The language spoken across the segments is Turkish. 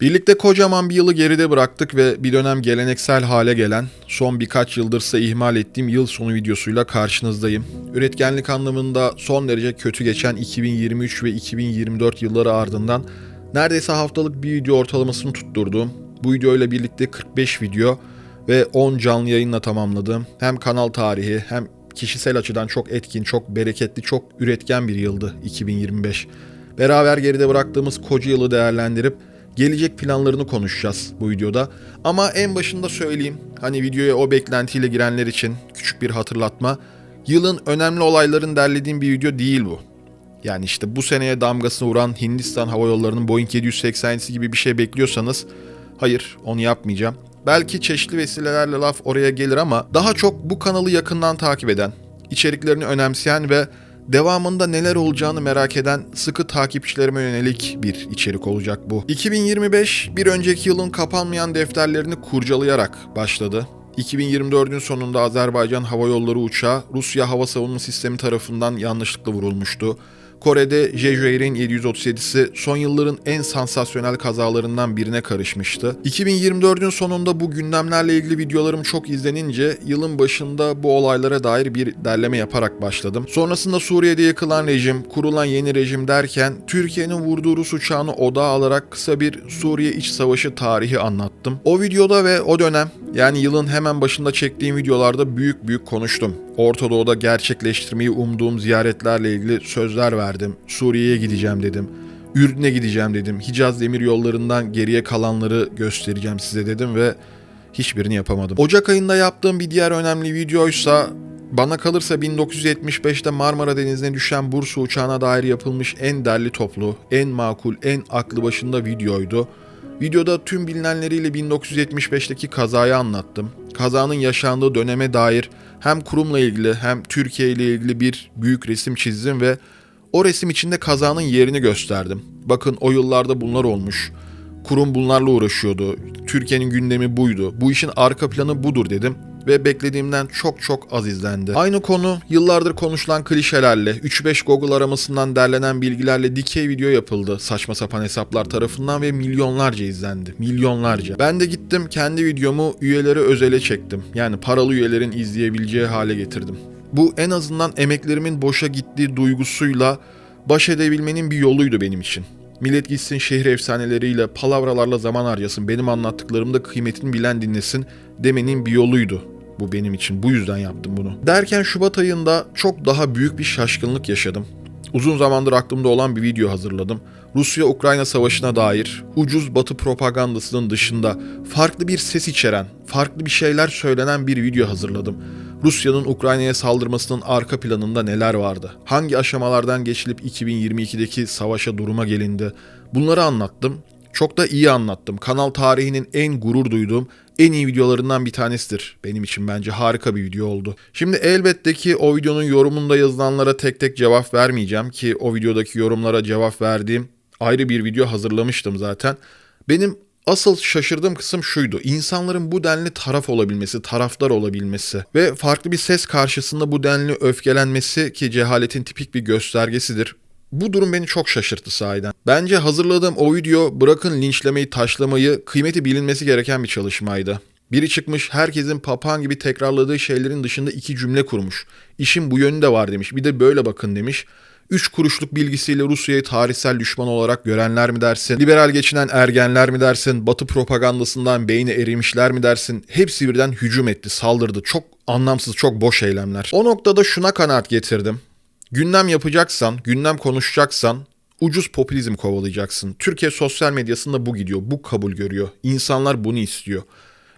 Birlikte kocaman bir yılı geride bıraktık ve bir dönem geleneksel hale gelen, son birkaç yıldırsa ihmal ettiğim yıl sonu videosuyla karşınızdayım. Üretkenlik anlamında son derece kötü geçen 2023 ve 2024 yılları ardından neredeyse haftalık bir video ortalamasını tutturduğum, bu videoyla birlikte 45 video ve 10 canlı yayınla tamamladığım hem kanal tarihi hem kişisel açıdan çok etkin, çok bereketli, çok üretken bir yıldı 2025. Beraber geride bıraktığımız koca yılı değerlendirip gelecek planlarını konuşacağız bu videoda. Ama en başında söyleyeyim, hani videoya o beklentiyle girenler için küçük bir hatırlatma. Yılın önemli olaylarını derlediğim bir video değil bu. Yani işte bu seneye damgasını vuran Hindistan Hava Yolları'nın Boeing 787'si gibi bir şey bekliyorsanız hayır onu yapmayacağım. Belki çeşitli vesilelerle laf oraya gelir ama daha çok bu kanalı yakından takip eden, içeriklerini önemseyen ve devamında neler olacağını merak eden sıkı takipçilerime yönelik bir içerik olacak bu. 2025 bir önceki yılın kapanmayan defterlerini kurcalayarak başladı. 2024'ün sonunda Azerbaycan Hava Yolları uçağı Rusya Hava Savunma Sistemi tarafından yanlışlıkla vurulmuştu. Kore'de Jejuer'in 737'si son yılların en sansasyonel kazalarından birine karışmıştı. 2024'ün sonunda bu gündemlerle ilgili videolarım çok izlenince yılın başında bu olaylara dair bir derleme yaparak başladım. Sonrasında Suriye'de yıkılan rejim, kurulan yeni rejim derken Türkiye'nin vurduğu Rus uçağını odağa alarak kısa bir Suriye iç savaşı tarihi anlattım. O videoda ve o dönem yani yılın hemen başında çektiğim videolarda büyük büyük konuştum. Orta Doğu'da gerçekleştirmeyi umduğum ziyaretlerle ilgili sözler verdim. Suriye'ye gideceğim dedim. Ürdün'e gideceğim dedim. Hicaz demir yollarından geriye kalanları göstereceğim size dedim ve hiçbirini yapamadım. Ocak ayında yaptığım bir diğer önemli videoysa bana kalırsa 1975'te Marmara Denizi'ne düşen Bursa uçağına dair yapılmış en derli toplu, en makul, en aklı başında videoydu. Videoda tüm bilinenleriyle 1975'teki kazayı anlattım. Kazanın yaşandığı döneme dair hem kurumla ilgili hem Türkiye ile ilgili bir büyük resim çizdim ve o resim içinde kazanın yerini gösterdim. Bakın o yıllarda bunlar olmuş. Kurum bunlarla uğraşıyordu. Türkiye'nin gündemi buydu. Bu işin arka planı budur dedim ve beklediğimden çok çok az izlendi. Aynı konu yıllardır konuşulan klişelerle, 3-5 Google aramasından derlenen bilgilerle dikey video yapıldı saçma sapan hesaplar tarafından ve milyonlarca izlendi. Milyonlarca. Ben de gittim kendi videomu üyeleri özele çektim. Yani paralı üyelerin izleyebileceği hale getirdim. Bu en azından emeklerimin boşa gittiği duygusuyla baş edebilmenin bir yoluydu benim için. Millet gitsin şehir efsaneleriyle, palavralarla zaman harcasın, benim anlattıklarımda kıymetini bilen dinlesin demenin bir yoluydu bu benim için. Bu yüzden yaptım bunu. Derken Şubat ayında çok daha büyük bir şaşkınlık yaşadım. Uzun zamandır aklımda olan bir video hazırladım. Rusya-Ukrayna savaşına dair ucuz batı propagandasının dışında farklı bir ses içeren, farklı bir şeyler söylenen bir video hazırladım. Rusya'nın Ukrayna'ya saldırmasının arka planında neler vardı? Hangi aşamalardan geçilip 2022'deki savaşa duruma gelindi? Bunları anlattım. Çok da iyi anlattım. Kanal tarihinin en gurur duyduğum, en iyi videolarından bir tanesidir. Benim için bence harika bir video oldu. Şimdi elbette ki o videonun yorumunda yazılanlara tek tek cevap vermeyeceğim ki o videodaki yorumlara cevap verdiğim ayrı bir video hazırlamıştım zaten. Benim Asıl şaşırdığım kısım şuydu. İnsanların bu denli taraf olabilmesi, taraftar olabilmesi ve farklı bir ses karşısında bu denli öfkelenmesi ki cehaletin tipik bir göstergesidir. Bu durum beni çok şaşırttı sahiden. Bence hazırladığım o video bırakın linçlemeyi, taşlamayı, kıymeti bilinmesi gereken bir çalışmaydı. Biri çıkmış herkesin papağan gibi tekrarladığı şeylerin dışında iki cümle kurmuş. İşin bu yönü de var demiş. Bir de böyle bakın demiş. Üç kuruşluk bilgisiyle Rusya'yı tarihsel düşman olarak görenler mi dersin? Liberal geçinen ergenler mi dersin? Batı propagandasından beyni erimişler mi dersin? Hepsi birden hücum etti, saldırdı. Çok anlamsız, çok boş eylemler. O noktada şuna kanaat getirdim. Gündem yapacaksan, gündem konuşacaksan ucuz popülizm kovalayacaksın. Türkiye sosyal medyasında bu gidiyor, bu kabul görüyor. İnsanlar bunu istiyor.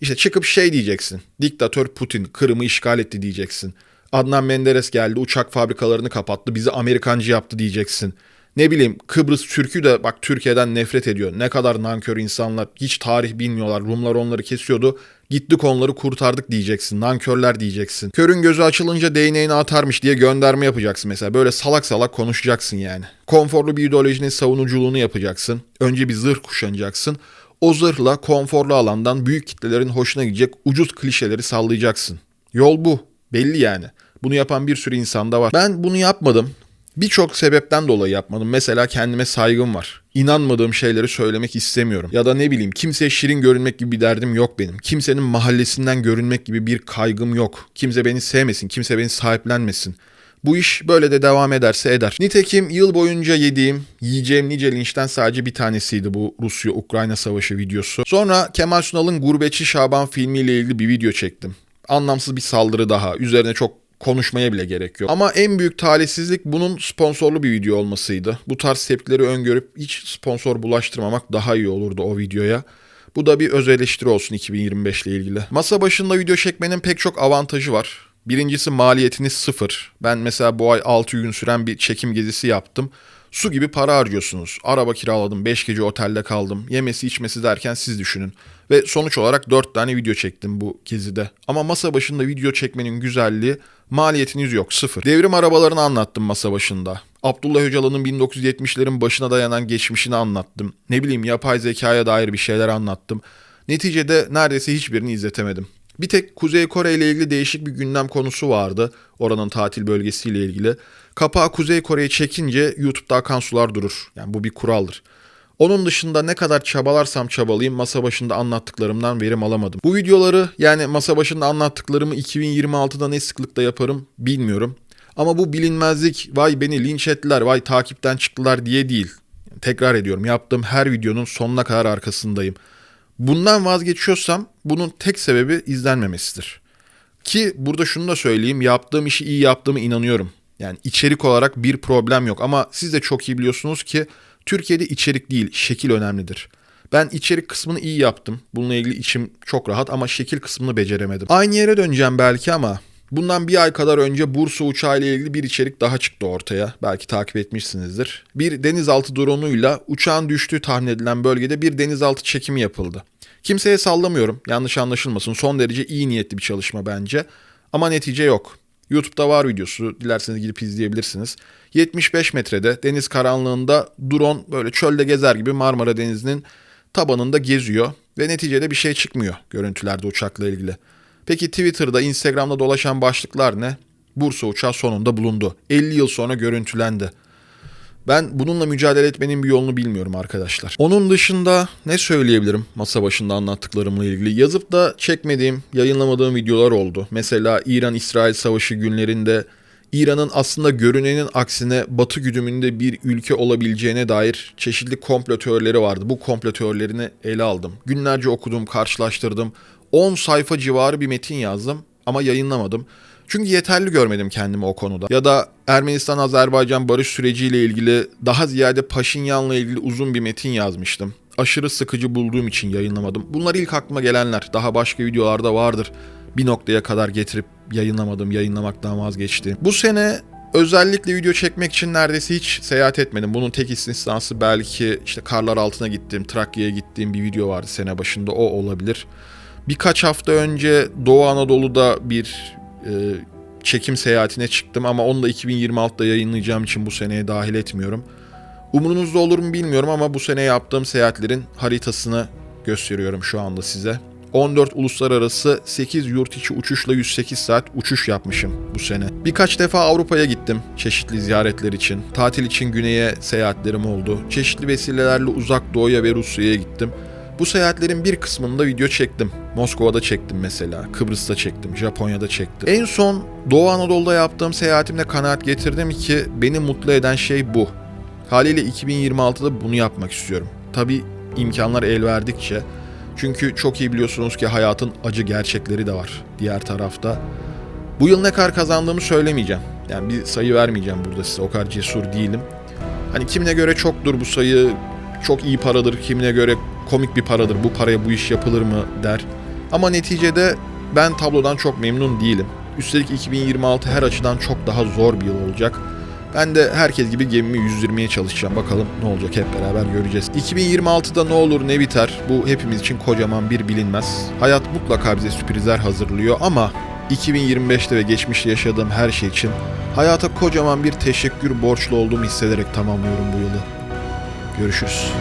İşte çıkıp şey diyeceksin. Diktatör Putin Kırım'ı işgal etti diyeceksin. Adnan Menderes geldi uçak fabrikalarını kapattı bizi Amerikancı yaptı diyeceksin. Ne bileyim Kıbrıs Türk'ü de bak Türkiye'den nefret ediyor. Ne kadar nankör insanlar hiç tarih bilmiyorlar. Rumlar onları kesiyordu. Gittik onları kurtardık diyeceksin. Nankörler diyeceksin. Körün gözü açılınca değneğini atarmış diye gönderme yapacaksın mesela. Böyle salak salak konuşacaksın yani. Konforlu bir ideolojinin savunuculuğunu yapacaksın. Önce bir zırh kuşanacaksın. O zırhla konforlu alandan büyük kitlelerin hoşuna gidecek ucuz klişeleri sallayacaksın. Yol bu. Belli yani. Bunu yapan bir sürü insan da var. Ben bunu yapmadım. Birçok sebepten dolayı yapmadım. Mesela kendime saygım var. İnanmadığım şeyleri söylemek istemiyorum. Ya da ne bileyim kimseye şirin görünmek gibi bir derdim yok benim. Kimsenin mahallesinden görünmek gibi bir kaygım yok. Kimse beni sevmesin, kimse beni sahiplenmesin. Bu iş böyle de devam ederse eder. Nitekim yıl boyunca yediğim, yiyeceğim nice linçten sadece bir tanesiydi bu Rusya-Ukrayna savaşı videosu. Sonra Kemal Sunal'ın Gurbetçi Şaban filmiyle ilgili bir video çektim. Anlamsız bir saldırı daha. Üzerine çok konuşmaya bile gerek yok. Ama en büyük talihsizlik bunun sponsorlu bir video olmasıydı. Bu tarz tepkileri öngörüp hiç sponsor bulaştırmamak daha iyi olurdu o videoya. Bu da bir öz eleştiri olsun 2025 ile ilgili. Masa başında video çekmenin pek çok avantajı var. Birincisi maliyetiniz sıfır. Ben mesela bu ay 6 gün süren bir çekim gezisi yaptım. Su gibi para harcıyorsunuz. Araba kiraladım, 5 gece otelde kaldım. Yemesi içmesi derken siz düşünün. Ve sonuç olarak 4 tane video çektim bu gezide. Ama masa başında video çekmenin güzelliği maliyetiniz yok sıfır. Devrim arabalarını anlattım masa başında. Abdullah Öcalan'ın 1970'lerin başına dayanan geçmişini anlattım. Ne bileyim yapay zekaya dair bir şeyler anlattım. Neticede neredeyse hiçbirini izletemedim. Bir tek Kuzey Kore ile ilgili değişik bir gündem konusu vardı. Oranın tatil bölgesiyle ilgili. Kapağı Kuzey Kore'ye çekince YouTube'da akan sular durur. Yani bu bir kuraldır. Onun dışında ne kadar çabalarsam çabalayayım masa başında anlattıklarımdan verim alamadım. Bu videoları yani masa başında anlattıklarımı 2026'da ne sıklıkta yaparım bilmiyorum. Ama bu bilinmezlik vay beni linç ettiler vay takipten çıktılar diye değil. Tekrar ediyorum yaptığım her videonun sonuna kadar arkasındayım. Bundan vazgeçiyorsam bunun tek sebebi izlenmemesidir. Ki burada şunu da söyleyeyim yaptığım işi iyi yaptığımı inanıyorum. Yani içerik olarak bir problem yok ama siz de çok iyi biliyorsunuz ki Türkiye'de içerik değil şekil önemlidir. Ben içerik kısmını iyi yaptım. Bununla ilgili içim çok rahat ama şekil kısmını beceremedim. Aynı yere döneceğim belki ama bundan bir ay kadar önce Bursa uçağı ile ilgili bir içerik daha çıktı ortaya. Belki takip etmişsinizdir. Bir denizaltı drone'uyla uçağın düştüğü tahmin edilen bölgede bir denizaltı çekimi yapıldı. Kimseye sallamıyorum. Yanlış anlaşılmasın. Son derece iyi niyetli bir çalışma bence. Ama netice yok. YouTube'da var videosu. Dilerseniz gidip izleyebilirsiniz. 75 metrede deniz karanlığında drone böyle çölde gezer gibi Marmara Denizi'nin tabanında geziyor ve neticede bir şey çıkmıyor görüntülerde uçakla ilgili. Peki Twitter'da, Instagram'da dolaşan başlıklar ne? Bursa uçağı sonunda bulundu. 50 yıl sonra görüntülendi. Ben bununla mücadele etmenin bir yolunu bilmiyorum arkadaşlar. Onun dışında ne söyleyebilirim masa başında anlattıklarımla ilgili? Yazıp da çekmediğim, yayınlamadığım videolar oldu. Mesela İran-İsrail savaşı günlerinde İran'ın aslında görünenin aksine Batı güdümünde bir ülke olabileceğine dair çeşitli komplo teorileri vardı. Bu komplo teorilerini ele aldım. Günlerce okudum, karşılaştırdım. 10 sayfa civarı bir metin yazdım ama yayınlamadım. Çünkü yeterli görmedim kendimi o konuda. Ya da Ermenistan-Azerbaycan barış süreciyle ilgili daha ziyade Paşinyan'la ilgili uzun bir metin yazmıştım. Aşırı sıkıcı bulduğum için yayınlamadım. Bunlar ilk aklıma gelenler. Daha başka videolarda vardır. Bir noktaya kadar getirip yayınlamadım, yayınlamaktan vazgeçtim. Bu sene özellikle video çekmek için neredeyse hiç seyahat etmedim. Bunun tek istisnası belki işte karlar altına gittiğim, Trakya'ya gittiğim bir video vardı sene başında o olabilir. Birkaç hafta önce Doğu Anadolu'da bir e, çekim seyahatine çıktım ama onu da 2026'da yayınlayacağım için bu seneye dahil etmiyorum. Umurunuzda olur mu bilmiyorum ama bu sene yaptığım seyahatlerin haritasını gösteriyorum şu anda size. 14 uluslararası 8 yurt içi uçuşla 108 saat uçuş yapmışım bu sene. Birkaç defa Avrupa'ya gittim çeşitli ziyaretler için. Tatil için güneye seyahatlerim oldu. Çeşitli vesilelerle uzak doğuya ve Rusya'ya gittim. Bu seyahatlerin bir kısmında video çektim. Moskova'da çektim mesela, Kıbrıs'ta çektim, Japonya'da çektim. En son Doğu Anadolu'da yaptığım seyahatimde kanaat getirdim ki beni mutlu eden şey bu. Haliyle 2026'da bunu yapmak istiyorum. Tabi imkanlar el verdikçe. Çünkü çok iyi biliyorsunuz ki hayatın acı gerçekleri de var diğer tarafta. Bu yıl ne kadar kazandığımı söylemeyeceğim. Yani bir sayı vermeyeceğim burada size. O kadar cesur değilim. Hani kimine göre çoktur bu sayı, çok iyi paradır, kimine göre komik bir paradır, bu paraya bu iş yapılır mı der. Ama neticede ben tablodan çok memnun değilim. Üstelik 2026 her açıdan çok daha zor bir yıl olacak. Ben de herkes gibi gemimi yüzdürmeye çalışacağım. Bakalım ne olacak hep beraber göreceğiz. 2026'da ne olur ne biter bu hepimiz için kocaman bir bilinmez. Hayat mutlaka bize sürprizler hazırlıyor ama 2025'te ve geçmişte yaşadığım her şey için hayata kocaman bir teşekkür borçlu olduğumu hissederek tamamlıyorum bu yılı. Görüşürüz.